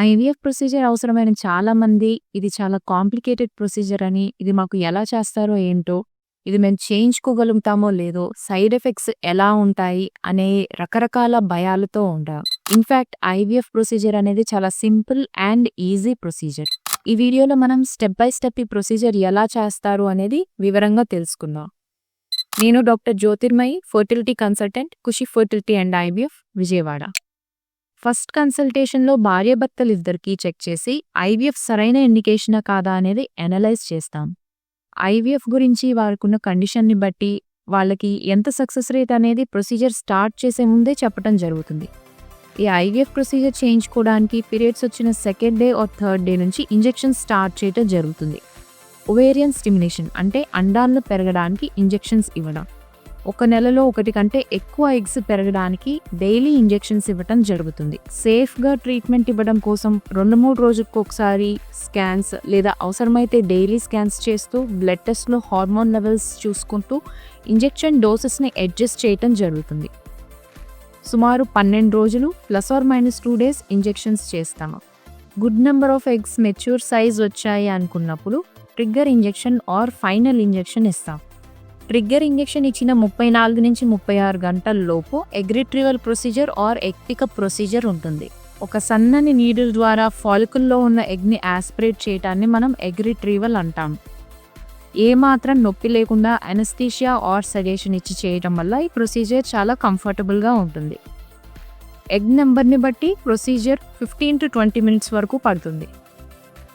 IVF procedure అవసరమైన చాలా మంది ఇది చాలా కాంప్లికేటెడ్ ప్రొసీజర్ అని ఇది మాకు ఎలా చేస్తారో ఏంటో ఇది మేము చేయించుకోగలుగుతామో లేదో సైడ్ ఎఫెక్ట్స్ ఎలా ఉంటాయి అనే రకరకాల భయాలతో ఉంటారు ఇన్ఫ్యాక్ట్ ఐవీఎఫ్ ప్రొసీజర్ అనేది చాలా సింపుల్ అండ్ ఈజీ ప్రొసీజర్. ఈ వీడియోలో మనం స్టెప్ బై స్టెప్ ఈ ప్రొసీజర్ ఎలా చేస్తారు అనేది వివరంగా తెలుసుకుందాం. నేను doctor Jyothirmayi fertility consultant Kushi fertility and IVF Vijayawada. First కన్సల్టేషన్లో భార్యాభర్తలు ఇద్దరికీ చెక్ చేసి ఐవీఎఫ్ సరైన ఇండికేషనా కాదా అనేది అనలైజ్ చేస్తాం. ఐవీఎఫ్ గురించి వారికున్న కండిషన్ని బట్టి వాళ్ళకి ఎంత సక్సెస్ రేట్ అనేది ప్రొసీజర్ స్టార్ట్ చేసే ముందే చెప్పడం జరుగుతుంది. ఈ ఐవీఎఫ్ ప్రొసీజర్ చేయించుకోవడానికి పీరియడ్స్ వచ్చిన second day or third day నుంచి ఇంజెక్షన్ స్టార్ట్ చేయడం జరుగుతుంది. ఒవేరియన్ స్టిమ్యులేషన్ అంటే అండాలను పెరగడానికి ఇంజెక్షన్స్ ఇవ్వడం. ఒక నెలలో ఒకటి కంటే ఎక్కువ ఎగ్స్ పెరగడానికి డైలీ ఇంజెక్షన్స్ ఇవ్వటం జరుగుతుంది. సేఫ్గా ట్రీట్మెంట్ ఇవ్వడం కోసం రెండు మూడు రోజులకు ఒకసారి స్కాన్స్ లేదా అవసరమైతే డైలీ స్కాన్స్ చేస్తూ బ్లడ్ టెస్ట్లో హార్మోన్ లెవెల్స్ చూసుకుంటూ ఇంజెక్షన్ డోసెస్ని అడ్జస్ట్ చేయటం జరుగుతుంది. సుమారు పన్నెండు రోజులు plus or minus two days injections చేస్తాము. Good number of eggs mature size వచ్చాయి అనుకున్నప్పుడు trigger injection or final injection ఇస్తాం. ట్రిగ్గర్ ఇంజెక్షన్ ఇచ్చిన ముప్పై నాలుగు నుంచి ముప్పై ఆరు గంటల లోపు egg retrieval procedure or egg pickup procedure ఉంటుంది. ఒక సన్నని నీడిల్ ద్వారా ఫాలికుల్లో ఉన్న ఎగ్ని ఆస్పిరేట్ చేయటాన్ని మనం ఎగ్ రిట్రీవల్ అంటాం. ఏ మాత్రం నొప్పి లేకుండా అనస్థీషియా ఆర్ సజెషన్ ఇచ్చి చేయటం వల్ల ఈ ప్రొసీజర్ చాలా కంఫర్టబుల్గా ఉంటుంది. ఎగ్ నెంబర్ని బట్టి procedure fifteen to twenty minutes వరకు పడుతుంది.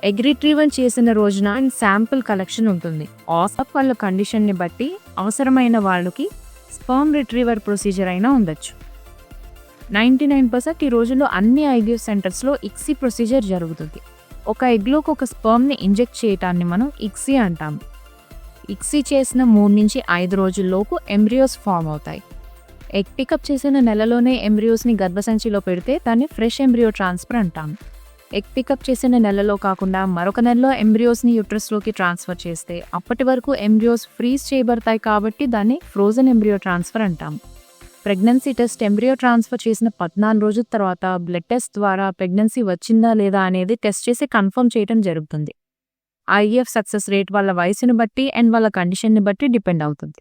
ఎగ్ రిట్రీవల్ చేసిన రోజున శాంపుల్ కలెక్షన్ ఉంటుంది. ఆసప్ వాళ్ళ కండిషన్ని బట్టి అవసరమైన వాళ్ళకి స్పర్మ్ రిట్రీవర్ ప్రొసీజర్ అయినా ఉండొచ్చు. నైంటీ నైన్ పర్సెంట్ ఈ రోజుల్లో అన్ని ఐవీఎఫ్ సెంటర్స్లో ఇక్సీ ప్రొసీజర్ జరుగుతుంది. ఒక ఎగ్లోకి ఒక స్పర్మ్ని ఇంజెక్ట్ చేయటాన్ని మనం ఇక్సీ అంటాం ఇక్సీ చేసిన మూడు నుంచి ఐదు రోజుల్లోపు ఎంబ్రియోస్ ఫామ్ అవుతాయి. ఎగ్ పికప్ చేసిన నెలలోనే ఎంబ్రియోస్ని గర్భసంచిలో పెడితే దాన్ని ఫ్రెష్ ఎంబ్రియో ట్రాన్స్ఫర్ అంటాము. ఎగ్ పికప్ చేసిన నెలలో కాకుండా మరొక నెలలో ఎంబ్రియోస్ని యూట్రస్లోకి ట్రాన్స్ఫర్ చేస్తే అప్పటి వరకు ఎంబ్రియోస్ ఫ్రీజ్ చేయబడతాయి కాబట్టి దాన్ని ఫ్రోజన్ ఎంబ్రియో ట్రాన్స్ఫర్ అంటాం. ప్రెగ్నెన్సీ టెస్ట్ ఎంబ్రియో ట్రాన్స్ఫర్ చేసిన పద్నాలుగు రోజుల తర్వాత బ్లడ్ టెస్ట్ ద్వారా ప్రెగ్నెన్సీ వచ్చిందా లేదా అనేది టెస్ట్ చేసి కన్ఫర్మ్ చేయడం జరుగుతుంది. ఐఎఫ్ సక్సెస్ రేట్ వాళ్ళ వయసుని బట్టి అండ్ వాళ్ళ కండిషన్ని బట్టి డిపెండ్ అవుతుంది.